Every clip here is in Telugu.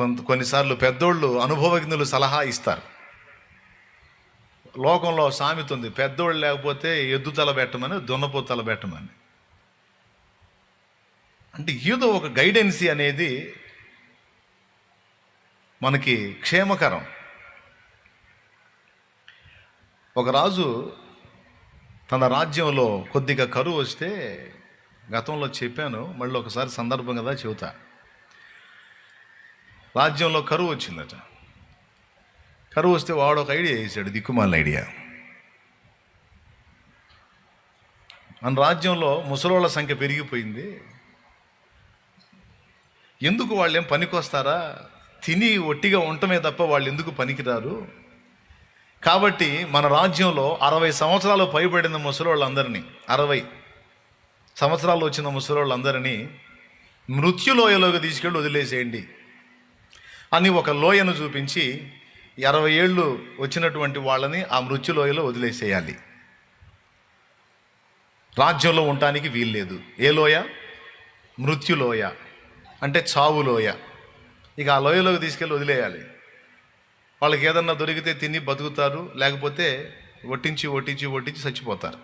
కొంత కొన్నిసార్లు పెద్దోళ్ళు అనుభవజ్ఞులు సలహా ఇస్తారు. లోకంలో సామెత ఉంది పెద్దోళ్ళు లేకపోతే ఎద్దు తల పెట్టమని దున్నపో తల పెట్టమని. అంటే ఏదో ఒక గైడెన్సీ అనేది మనకి క్షేమకరం. ఒక రాజు తన రాజ్యంలో కొద్దిగా కరువు వస్తే గతంలో చెప్పాను మళ్ళీ ఒకసారి సందర్భం కదా చెబుతా. రాజ్యంలో కరువు వచ్చిందట. కరువు వస్తే వాడు ఒక ఐడియా వేసాడు దిక్కుమాలిన ఐడియా. మన రాజ్యంలో ముసలోళ్ళ సంఖ్య పెరిగిపోయింది. ఎందుకు వాళ్ళు ఏం పనికొస్తారా? తిని ఒట్టిగా ఉండటమే తప్ప వాళ్ళు ఎందుకు పనికిరారు? కాబట్టి మన రాజ్యంలో అరవై సంవత్సరాలు పైబడిన ముసలోళ్ళందరినీ అరవై సంవత్సరాలు వచ్చిన ముసలోళ్ళందరినీ మృత్యులోయలోకి తీసుకెళ్ళి వదిలేసేయండి. అని ఒక లోయను చూపించి అరవై ఏళ్ళు వచ్చినటువంటి వాళ్ళని ఆ మృత్యులోయలో వదిలేసేయాలి. రాజ్యంలో ఉండటానికి వీల్లేదు ఏ లోయ? మృత్యులోయ అంటే చావు లోయ. ఇక ఆ లోయలోకి తీసుకెళ్ళి వదిలేయాలి. వాళ్ళకి ఏదన్నా దొరికితే తిని బతుకుతారు లేకపోతే ఒట్టించి ఒట్టించి ఒట్టించి చచ్చిపోతారు.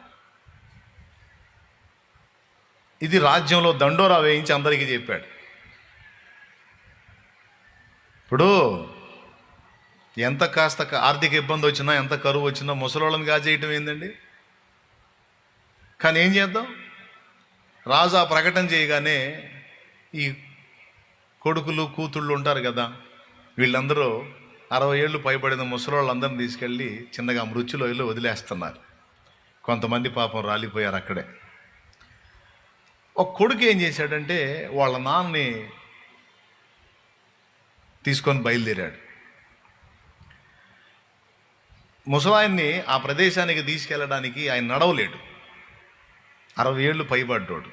ఇది రాజ్యంలో దండోరా వేయించి అందరికీ చెప్పాడు. ఇప్పుడు ఎంత కాస్త ఆర్థిక ఇబ్బంది వచ్చినా ఎంత కరువు వచ్చినా ముసలోళ్ళని కాజేయటం ఏందండి? కానీ ఏం చేద్దాం? రాజు ఆ ప్రకటన చేయగానే ఈ కొడుకులు కూతుళ్ళు ఉంటారు కదా వీళ్ళందరూ అరవై ఏళ్ళు పైబడిన ముసలోళ్ళందరిని తీసుకెళ్ళి చిన్నగా మృత్యులోయలో వదిలేస్తున్నారు. కొంతమంది పాపం రాలిపోయారు అక్కడే. ఒక కొడుకు ఏం చేశాడంటే వాళ్ళ నాన్నని తీసుకొని బయలుదేరాడు. ముసలాయన్ని ఆ ప్రదేశానికి తీసుకెళ్ళడానికి ఆయన నడవలేడు. అరవై ఏళ్ళు పైబడ్డాడు.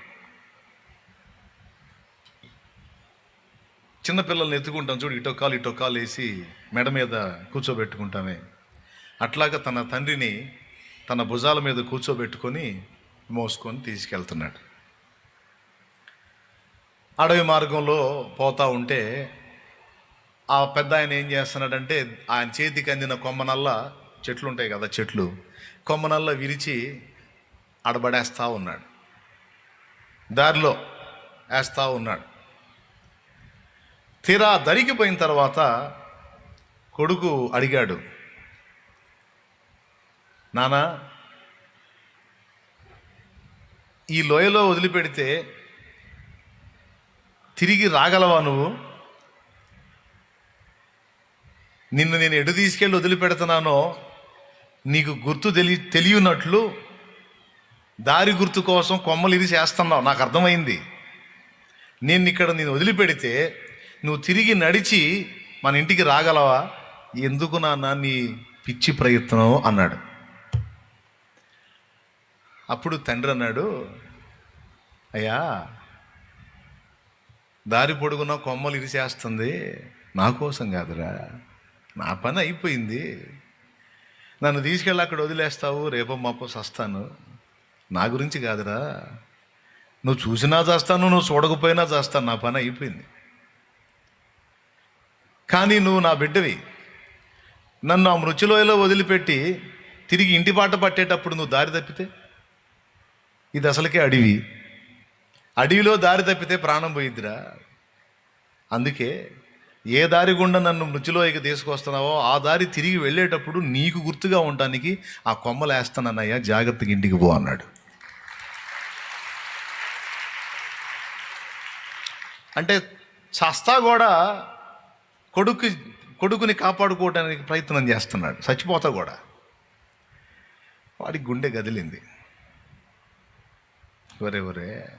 చిన్నపిల్లల్ని ఎత్తుకుంటాం చూడు ఇటో కాలు ఇటో కాలు వేసి మెడ మీద కూర్చోబెట్టుకుంటామే. అట్లాగా తన తండ్రిని తన భుజాల మీద కూర్చోబెట్టుకొని మోసుకొని తీసుకెళ్తున్నాడు. అడవి మార్గంలో పోతా ఉంటే ఆ పెద్ద ఆయన ఏం చేస్తున్నాడంటే ఆయన చేతికి అందిన కొమ్మనల్లా చెట్లు ఉంటాయి కదా చెట్లు కొమ్మనల్లా విరిచి అడబడేస్తూ ఉన్నాడు. దారిలో వేస్తూ ఉన్నాడు. తీరా దరికిపోయిన తర్వాత కొడుకు అడిగాడు నానా ఈ లోయలో వదిలిపెడితే తిరిగి రాగలవా నువ్వు? నిన్ను నేను ఎటు తీసుకెళ్ళి వదిలిపెడుతున్నానో నీకు గుర్తు తెలి తెలియనట్లు దారి గుర్తు కోసం కొమ్మలు ఇరిసి వేస్తున్నావు. నాకు అర్థమైంది. నేను ఇక్కడ నేను వదిలిపెడితే నువ్వు తిరిగి నడిచి మన ఇంటికి రాగలవా? ఎందుకు నాన్న నీ పిచ్చి ప్రయత్నం అన్నాడు. అప్పుడు తండ్రి అన్నాడు అయ్యా దారి పొడుగున కొమ్మలు ఇరిసేస్తుంది నా కోసం కాదురా. నా పని అయిపోయింది. నన్ను తీసుకెళ్ళి అక్కడ వదిలేస్తావు రేపో మాపో చస్తాను. నా గురించి కాదురా. నువ్వు చూసినా చేస్తాను నువ్వు చూడకపోయినా చేస్తాను. నా పని అయిపోయింది. కానీ నువ్వు నా బిడ్డవి. నన్ను ఆ మృత్యులోయలో వదిలిపెట్టి తిరిగి ఇంటి బాట పట్టేటప్పుడు నువ్వు దారి తప్పితే? ఇది అసలుకే అడవి. అడవిలో దారి తప్పితే ప్రాణం పోయిద్దిరా. అందుకే ఏ దారి గుండా నన్ను మృతిలోకి తీసుకొస్తున్నావో ఆ దారి తిరిగి వెళ్ళేటప్పుడు నీకు గుర్తుగా ఉండటానికి ఆ కొమ్మలు వేస్తానన్నయ్యా జాగ్రత్తగా ఇంటికి పో అన్నాడు. అంటే చస్తా కూడా కొడుకు కొడుకుని కాపాడుకోవడానికి ప్రయత్నం చేస్తున్నాడు. చచ్చిపోతా కూడా వాడి గుండె గదిలింది. ఒరే ఒరే.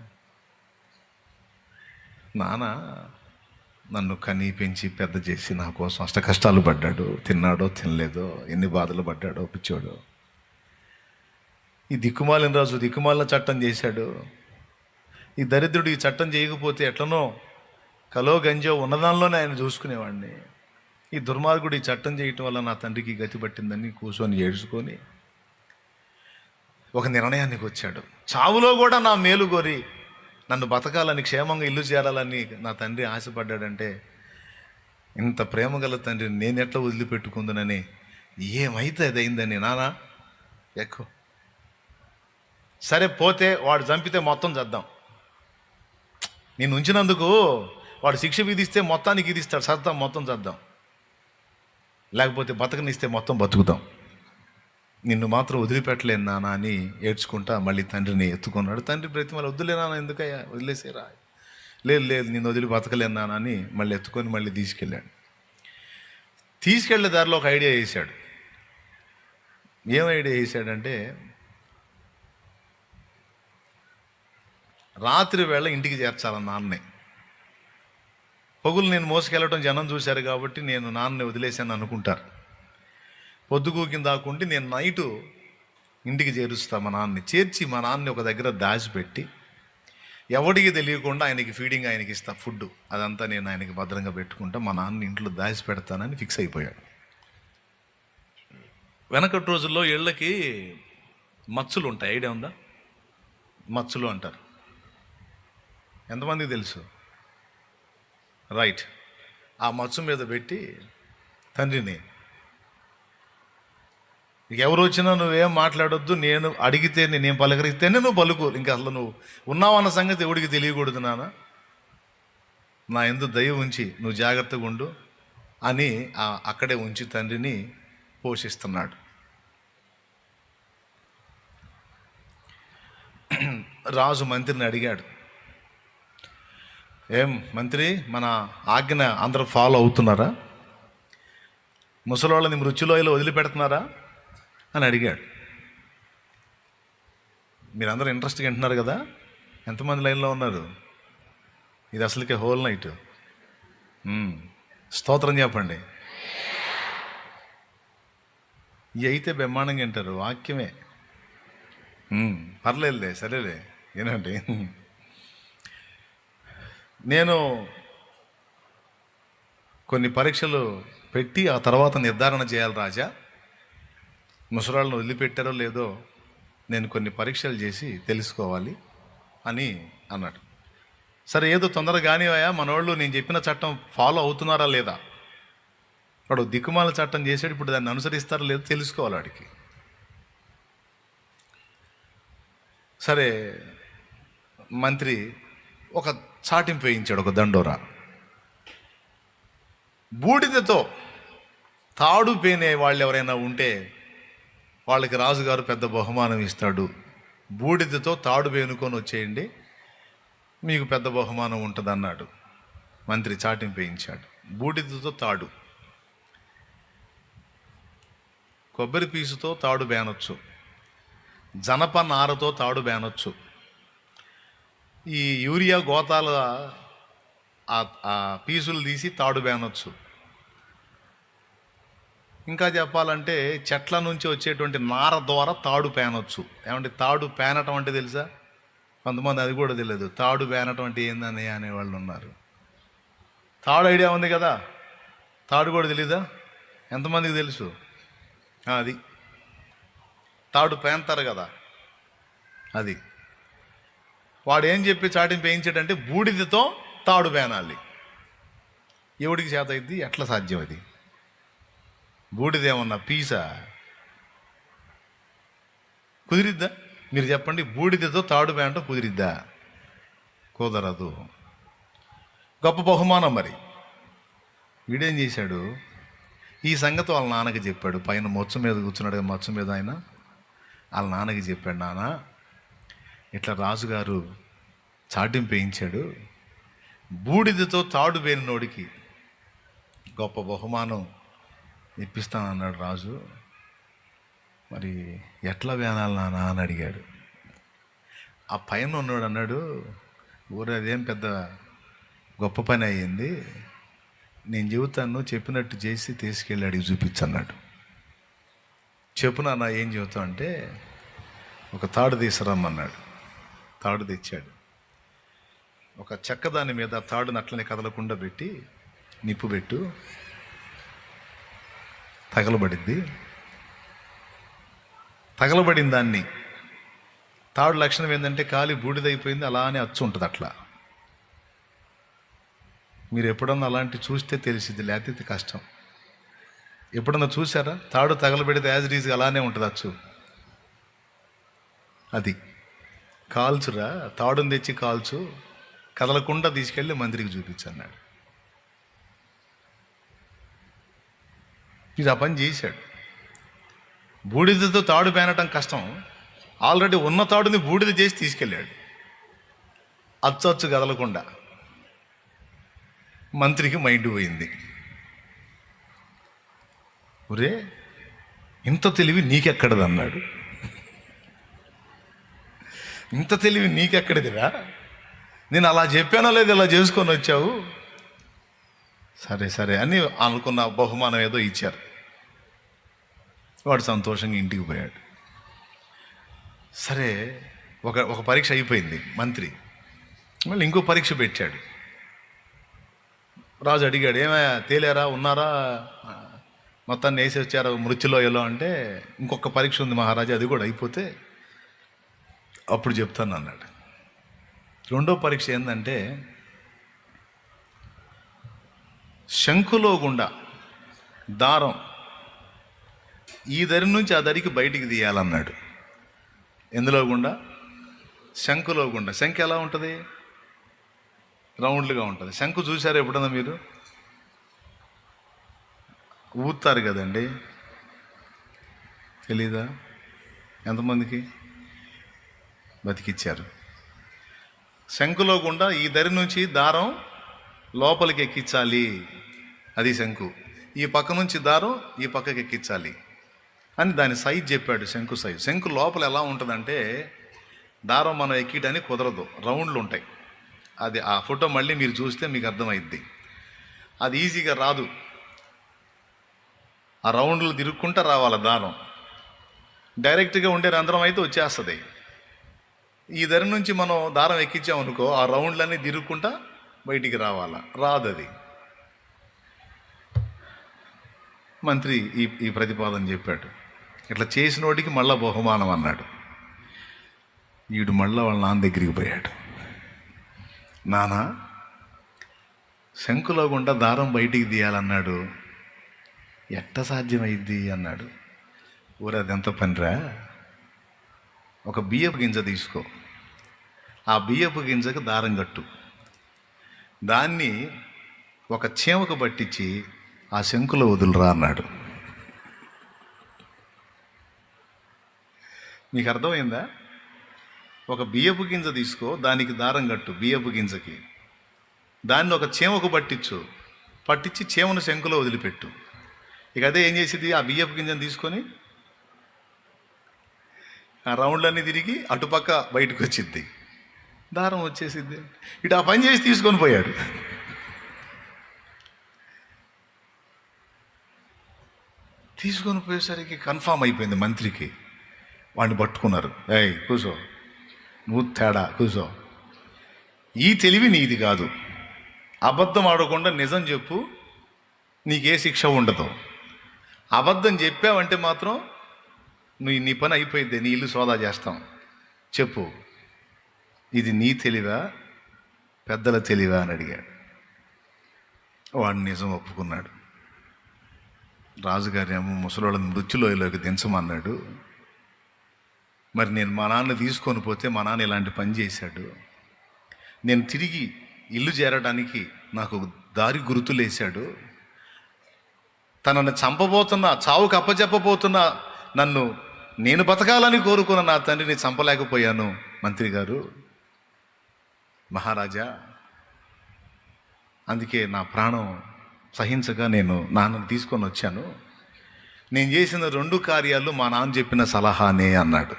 నానా నన్ను కనీ పెంచి పెద్ద చేసి నా కోసం అష్ట కష్టాలు పడ్డాడు. తిన్నాడో తినలేదో ఎన్ని బాధలు పడ్డాడో పిచ్చోడు. ఈ దిక్కుమాలిన రాజు దిక్కుమాలిన చట్టం చేశాడు. ఈ దరిద్రుడు ఈ చట్టం చేయకపోతే ఎట్లనో కలో గంజో ఉన్నదానిలోనే ఆయన చూసుకునేవాడిని. ఈ దుర్మార్గుడు ఈ చట్టం చేయటం వల్ల నా తండ్రికి గతి పట్టిందని కూర్చొని ఏడ్చుకొని ఒక నిర్ణయానికి వచ్చాడు. చావులో కూడా నా మేలు కోరి నన్ను బతకాలని క్షేమంగా ఇల్లు చేరాలని నా తండ్రి ఆశపడ్డాడంటే ఇంత ప్రేమ గల తండ్రి నేను ఎట్లా వదిలిపెట్టుకుందనని ఏమైతే అది అయిందని నానా? ఎక్కువ. సరే పోతే వాడు చంపితే మొత్తం చేద్దాం. నేను ఉంచినందుకు వాడు శిక్ష విధిస్తే మొత్తానికి విధిస్తాడు సర్దాం మొత్తం చేద్దాం. లేకపోతే బతకనిస్తే మొత్తం బతుకుతాం. నిన్ను మాత్రం వదిలిపెట్టలేను నాన్న అని ఏడ్చుకుంటా మళ్ళీ తండ్రిని ఎత్తుకున్నాడు. తండ్రి ప్రతి మళ్ళీ వద్దులే నాన్న ఎందుకయ్యా? వదిలేసేరా. లేదు లేదు నేను వదిలి బతకలేను నాన్న అని మళ్ళీ ఎత్తుకొని మళ్ళీ తీసుకెళ్ళాడు. తీసుకెళ్ళే దారిలో ఒక ఐడియా వేసాడు ఏం ఐడియా వేసాడంటే రాత్రి వేళ ఇంటికి చేర్చాలి నాన్నే. పగులు నేను మోసుకెళ్ళటం జనం చూశారు కాబట్టి నేను నాన్నని వదిలేశాను అనుకుంటారు. పొద్దుగూకిన దాకుండి నేను నైటు ఇంటికి చేరుస్తా మా నాన్నని చేర్చి మా నాన్నని ఒక దగ్గర దాచిపెట్టి ఎవడికి తెలియకుండా ఆయనకి ఫీడింగ్ ఆయనకి ఇస్తా ఫుడ్ అదంతా నేను ఆయనకి భద్రంగా పెట్టుకుంటా మా నాన్న ఇంట్లో దాచి పెడతానని ఫిక్స్ అయిపోయాడు. వెనకటి రోజుల్లో ఇళ్ళకి మచ్చులు ఉంటాయి. ఐడియా ఉందా? మచ్చలు అంటారు. ఎంతమందికి తెలుసు? రైట్. ఆ మచ్చు మీద పెట్టి తండ్రిని ఎవరు వచ్చినా నువ్వేం మాట్లాడొద్దు నేను అడిగితే నేను పలకరిస్తేనే నువ్వు పలుకు. ఇంకా అసలు నువ్వు ఉన్నావన్న సంగతి ఎవడికి తెలియకూడదు నాన్న నా ఎందు దయ ఉంచి నువ్వు జాగ్రత్తగా ఉండు అని ఆ అక్కడే ఉంచి తండ్రిని పోషిస్తున్నాడు. రాజు మంత్రిని అడిగాడు. ఏం మంత్రి మన ఆజ్ఞ అందరూ ఫాలో అవుతున్నారా? ముసలోళ్ళని మృత్యులోయలో వదిలిపెడుతున్నారా? అని అడిగాడు. మీరందరూ ఇంట్రెస్ట్గా వింటున్నారు కదా? ఎంతమంది లైన్లో ఉన్నారు? ఇది అసలుకే హోల్ నైట్. స్తోత్రం చెప్పండి. ఇవి అయితే బ్రహ్మాండంగా వింటారు వాక్యమే. పర్లేదులే సరేలే ఏనండి నేను కొన్ని పరీక్షలు పెట్టి ఆ తర్వాత నిర్ధారణ చేయాలి రాజా. ముసలాళ్ళను వదిలిపెట్టారో లేదో నేను కొన్ని పరీక్షలు చేసి తెలుసుకోవాలి అని అన్నాడు. సరే ఏదో తొందరగా కానివయా మనోళ్ళు నేను చెప్పిన చట్టం ఫాలో అవుతున్నారా లేదా? వాడు దిక్కుమాల చట్టం చేసాడు ఇప్పుడు దాన్ని అనుసరిస్తారో లేదో తెలుసుకోవాలి వాడికి. సరే మంత్రి ఒక చాటింపు వేయించాడు ఒక దండోరా. బూడిదతో తాడు పేనే వాళ్ళు ఎవరైనా ఉంటే వాళ్ళకి రాజుగారు పెద్ద బహుమానం ఇస్తాడు. బూడిదతో తాడు వేనుకొని వచ్చేయండి మీకు పెద్ద బహుమానం ఉంటుంది అన్నాడు మంత్రి చాటింపు వేయించాడు. బూడిదతో తాడు. కొబ్బరి పీసుతో తాడు బేనొచ్చు. జనప నారతో తాడు బేనొచ్చు. ఈ యూరియా గోతాల ఆ- ఆ పీసులు తీసి తాడు బేనొచ్చు. ఇంకా చెప్పాలంటే చెట్ల నుంచి వచ్చేటువంటి నార ద్వారా తాడు పేనొచ్చు. ఏమంటే తాడు పేనటం అంటే తెలుసా? కొంతమంది అది కూడా తెలియదు. తాడు పేనటం అంటే ఏందని అనేవాళ్ళు ఉన్నారు. తాడు ఐడియా ఉంది కదా? తాడు కూడా తెలీదా? ఎంతమందికి తెలుసు? అది. తాడు పేంతారు కదా? అది. వాడు ఏం చెప్పి చాటింపు వేయించాడంటే బూడిదతో తాడు పేనాలి. ఎవడికి చేత అయింది ఎట్లా సాధ్యం అది? బూడిదేమన్నా పీసా? కుదిరిద్దా? మీరు చెప్పండి బూడిదతో తాడు పేంట కుదిరిద్దా? కుదరదు. గొప్ప బహుమానం మరి. వీడేం చేశాడు? ఈ సంగతి వాళ్ళ నాన్నకి చెప్పాడు. పైన మొచ్చ మీద కూర్చున్నాడు కదా మొచ్చ మీద ఆయన. వాళ్ళ నాన్నకి చెప్పాడు నాన్న ఇట్లా రాజుగారు చాటింపు వేయించాడు బూడిదతో తాడు వేరినోడికి గొప్ప బహుమానం. ఇప్పిస్తానన్నాడు రాజు. మరి ఎట్లా వేనాలి నాన్న అని అడిగాడు. ఆ పైన ఉన్నాడు అన్నాడు ఊరు అదేం పెద్ద గొప్ప పని అయ్యింది. నేను చెబుతాను చెప్పినట్టు చేసి తీసుకెళ్ళి అడిగి చూపించన్నాడు. చెప్పు నాన్న ఏం చెబుతావు? అంటే ఒక తాడు తీసుకురమ్మన్నాడు. తాడు తెచ్చాడు. ఒక చెక్క దాని మీద తాడుని అట్లనే కదలకుండా పెట్టి నిప్పు పెట్టు. తగలబడింది. తగలబడిన దాన్ని తాడు లక్షణం ఏంటంటే కాలి బూడిదైపోయింది అలానే అచ్చు ఉంటుంది అట్లా. మీరు ఎప్పుడన్నా అలాంటి చూస్తే తెలిసింది లేకపోతే కష్టం. ఎప్పుడన్నా చూసారా తాడు తగలబెడితే యాజ్ ఈజ్గా అలానే ఉంటుంది అచ్చు. అది. కాల్చురా తాడుని తెచ్చి కాల్చు కదలకుండా తీసుకెళ్ళి మందిరికి చూపించన్నాడు. ఇది ఆ పని చేశాడు. బూడిదతో తాడు పేనటం కష్టం. ఆల్రెడీ ఉన్న తాడుని బూడిద చేసి తీసుకెళ్ళాడు. అచ్చు అచ్చు కదలకుండా మంత్రికి మైండ్ పోయింది. ఒరే ఇంత తెలివి నీకెక్కడది అన్నాడు ఇంత తెలివి నీకెక్కడిదిరా? నేను అలా చెప్పానో లేదు ఇలా చేసుకొని వచ్చావు? సరే సరే అని అనుకున్న బహుమానం ఏదో ఇచ్చారు. వాడు సంతోషంగా ఇంటికి పోయాడు. సరే ఒక ఒక పరీక్ష అయిపోయింది మంత్రి. మళ్ళీ ఇంకో పరీక్ష పెట్టాడు. రాజు అడిగాడు ఏమయ్యా తేలేరా ఉన్నారా? మొత్తాన్ని వేసి వచ్చారు మృత్యులో ఎలా అంటే ఇంకొక పరీక్ష ఉంది మహారాజా అది కూడా అయిపోతే అప్పుడు చెప్తాను అన్నాడు. రెండో పరీక్ష ఏంటంటే శంఖులో గుండా దారం. ఈ దరి నుంచి ఆ దరికి బయటికి తీయాలన్నాడు. ఎందులో గుండా? శంఖులో గుండా. శంఖ ఎలా ఉంటుంది? రౌండ్లుగా ఉంటుంది. శంఖు చూశారు ఎప్పుడన్నా మీరు? ఊతారు కదండి. తెలీదా? ఎంతమందికి? బతికిచ్చారు. శంఖులో గుండా ఈ దరి నుంచి దారం లోపలికి ఎక్కించాలి. అది శంకు. ఈ పక్క నుంచి దారం ఈ పక్కకి ఎక్కించాలి. అని దాని సైజ్ చెప్పాడు శంకు సైజ్. శంకు లోపల ఎలా ఉంటుందంటే దారం మనం ఎక్కియడానికి కుదరదు. రౌండ్లు ఉంటాయి. అది ఆ ఫోటో మళ్ళీ మీరు చూస్తే మీకు అర్థమైద్ది. అది ఈజీగా రాదు. ఆ రౌండ్లు తిరుక్కుంటా రావాలి దారం. డైరెక్ట్గా ఉండే రంధ్రం అయితే వచ్చేస్తుంది. ఈ ధర నుంచి మనం దారం ఎక్కించామనుకో ఆ రౌండ్లన్నీ తిరుక్కుంటా బయటికి రావాలా? రాదు అది మంత్రి ఈ ఈ ప్రతిపాదన చెప్పాడు. ఇట్లా చేసినోడికి మళ్ళా బహుమానం అన్నాడు. వీడు మళ్ళా వాళ్ళ నాన్న దగ్గరికి పోయాడు. నానా శంకులో గుండా దారం బయటికి తీయాలన్నాడు. ఎట్ట సాధ్యమైద్ది అన్నాడు. ఊరు అదెంత పనిరా? ఒక బియ్యపు గింజ తీసుకో. ఆ బియ్యపు గింజకు దారం కట్టు. దాన్ని ఒక చీమకు పట్టించి ఆ శంకులో వదులురా అన్నాడు. నీకు అర్థమైందా? ఒక బియ్యపు గింజ తీసుకో దానికి దారం కట్టు బియ్యపు గింజకి. దాన్ని ఒక చేమకు పట్టించు పట్టించి చేమను శంకులో వదిలిపెట్టు. ఇక అదే ఏం చేసేది? ఆ బియ్యపు గింజను తీసుకొని ఆ రౌండ్లన్నీ తిరిగి అటుపక్క బయటకు వచ్చింది దారం వచ్చేసిద్ది. ఇటు ఆ పని చేసి తీసుకొని పోయాడు. తీసుకొని పోయేసరికి కన్ఫామ్ అయిపోయింది మంత్రికి వాడిని పట్టుకున్నారు. ఏయ్ కూసో నువ్వు తేడా కూసో ఈ తెలివి నీది కాదు. అబద్ధం ఆడకుండా నిజం చెప్పు. నీకే శిక్ష ఉండదు. అబద్ధం చెప్పావంటే మాత్రం నువ్వు నీ పని అయిపోయింది. నీ ఇల్లు సోదా చేస్తాం. చెప్పు. ఇది నీ తెలివా? పెద్దల తెలివా? అని అడిగాడు. వాడు నిజం ఒప్పుకున్నాడు. రాజుగారేమో ముసలోళ్ళని మృత్యులోయలోకి దించమన్నాడు. మరి నేను మా నాన్న తీసుకొని పోతే మా నాన్న ఇలాంటి పని చేశాడు. నేను తిరిగి ఇల్లు చేరడానికి నాకు దారి గుర్తులేశాడు. తనను చంపబోతున్న చావుకు అప్పచెప్పబోతున్న నన్ను నేను బతకాలని కోరుకున్న నా తండ్రిని చంపలేకపోయాను మంత్రి గారు. మహారాజా అందుకే నా ప్రాణం సహించగా నేను నాన్నను తీసుకొని వచ్చాను. నేను చేసిన రెండు కార్యాలు మా నాన్న చెప్పిన సలహానే అన్నాడు.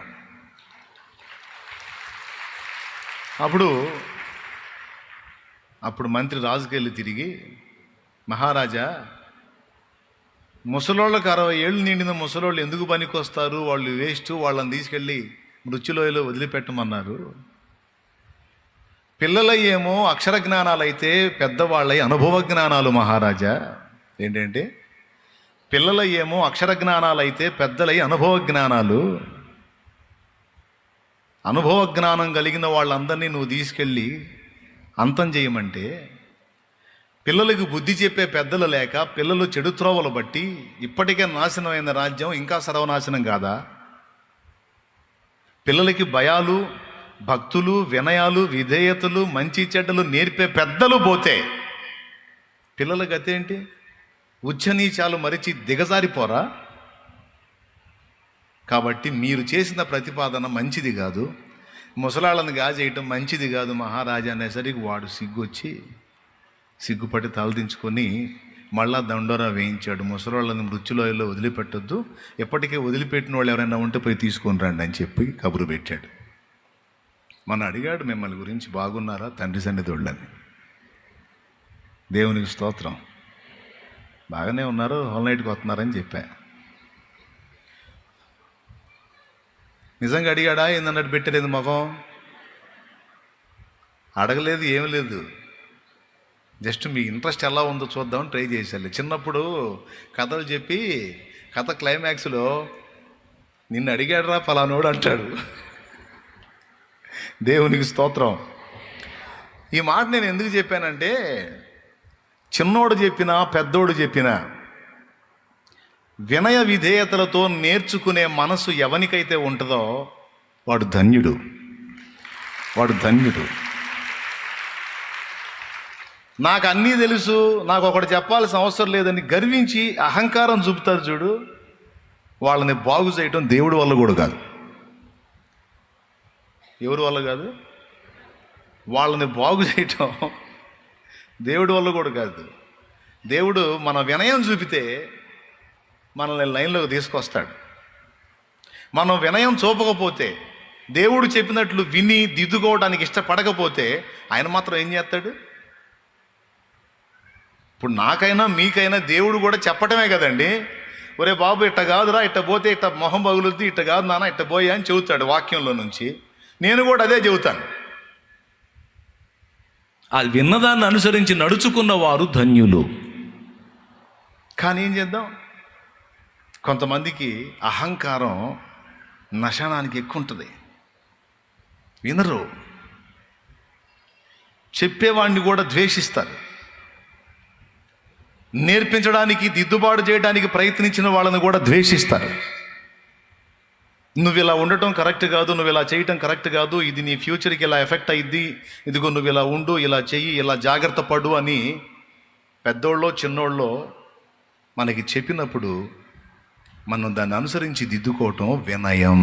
అప్పుడు అప్పుడు మంత్రి రాజుకెళ్ళి తిరిగి మహారాజా ముసలోళ్ళకి అరవై ఏళ్ళు నిండిన ముసలోళ్ళు ఎందుకు పనికొస్తారు? వాళ్ళు వేస్ట్ వాళ్ళని తీసుకెళ్ళి మృత్యులోయలో వదిలిపెట్టమన్నారు. పిల్లలయ్యేమో అక్షర జ్ఞానాలైతే పెద్దవాళ్ళై అనుభవ జ్ఞానాలు మహారాజా. ఏంటంటే పిల్లలయ్యేమో అక్షర జ్ఞానాలైతే పెద్దలై అనుభవ జ్ఞానాలు. అనుభవ జ్ఞానం కలిగిన వాళ్ళందరినీ నువ్వు తీసుకెళ్ళి అంతం చేయమంటే పిల్లలకు బుద్ధి చెప్పే పెద్దలు లేక పిల్లలు చెడు త్రోవలు బట్టి ఇప్పటికే నాశనమైన రాజ్యం ఇంకా సర్వనాశనం కాదా? పిల్లలకి భయాలు భక్తులు వినయాలు విధేయతలు మంచి చెడ్డలు నేర్పే పెద్దలు పోతే పిల్లల గతి ఏంటి? ఉచ్చనీచాలు మరిచి దిగజారిపోరా? కాబట్టి మీరు చేసిన ప్రతిపాదన మంచిది కాదు. ముసలాళ్ళని గాజేయటం మంచిది కాదు మహారాజా అనేసరికి వాడు సిగ్గొచ్చి సిగ్గుపడి తలదించుకొని మళ్ళా దండోరా వేయించాడు. ముసలాళ్ళని మృత్యులోయలో వదిలిపెట్టొద్దు. ఎప్పటికే వదిలిపెట్టిన వాళ్ళు ఎవరైనా ఉంటే పోయి తీసుకొని రండి అని చెప్పి కబురు పెట్టాడు. మన అడిగాడు మిమ్మల్ని గురించి బాగున్నారా? తండ్రి సన్నిధుళ్ళని. దేవునికి స్తోత్రం. బాగానే ఉన్నారు హోల్ నైట్కి వస్తున్నారని చెప్పా. నిజంగా అడిగాడా? ఏందన్నట్టు పెట్టలేదు మొఖం? అడగలేదు ఏం లేదు. జస్ట్ మీ ఇంట్రెస్ట్ ఎలా ఉందో చూద్దామని ట్రై చేశాను. చిన్నప్పుడు కథలు చెప్పి కథ క్లైమాక్స్లో నిన్ను అడిగాడురా ఫలానోడు అంటాడు. దేవునికి స్తోత్రం. ఈ మాట నేను ఎందుకు చెప్పానంటే చిన్నోడు చెప్పినా పెద్దోడు చెప్పినా వినయ విధేయతలతో నేర్చుకునే మనసు ఎవనికైతే ఉంటుందో వాడు ధన్యుడు. వాడు ధన్యుడు. నాకు అన్నీ తెలుసు నాకు ఒకటి చెప్పాల్సిన అవసరం లేదని గర్వించి అహంకారం చూపుతారు చూడు వాళ్ళని బాగు చేయటం దేవుడి వల్ల కూడా కాదు. ఎవరి వల్ల కాదు? వాళ్ళని బాగు చేయటం దేవుడి వల్ల కూడా కాదు. దేవుడు మన వినయం చూపితే మనల్ని లైన్లోకి తీసుకొస్తాడు. మనం వినయం చూపకపోతే దేవుడు చెప్పినట్లు విని దిద్దుకోవడానికి ఇష్టపడకపోతే ఆయన మాత్రం ఏం చేస్తాడు? ఇప్పుడు నాకైనా మీకైనా దేవుడు కూడా చెప్పటమే కదండి. ఒరే బాబు ఇట్ట కాదురా ఇట్ట పోతే ఇట్ట మొహం పగులుద్ది ఇట్ట కాదు నాన్న ఇట్ట పోయా అని చెబుతాడు వాక్యంలో నుంచి. నేను కూడా అదే చెబుతాను. అది విన్నదాన్ని అనుసరించి నడుచుకున్న వారు ధన్యులు. కానీ ఏం చేద్దాం? కొంతమందికి అహంకారం నశనానికి ఎక్కువ ఉంటుంది వినరు. చెప్పేవాడిని కూడా ద్వేషిస్తారు. నేర్పించడానికి దిద్దుబాటు చేయడానికి ప్రయత్నించిన వాళ్ళని కూడా ద్వేషిస్తారు. నువ్వు ఇలా ఉండటం కరెక్ట్ కాదు నువ్వు ఇలా చేయటం కరెక్ట్ కాదు ఇది నీ ఫ్యూచర్కి ఇలా ఎఫెక్ట్ అయ్యిద్ది ఇదిగో నువ్వు ఇలా ఉండు ఇలా చెయ్యి ఇలా జాగ్రత్త పడు అని పెద్దోళ్ళో చిన్నోళ్ళో మనకి చెప్పినప్పుడు మనం దాన్ని అనుసరించి దిద్దుకోవటం వినయం.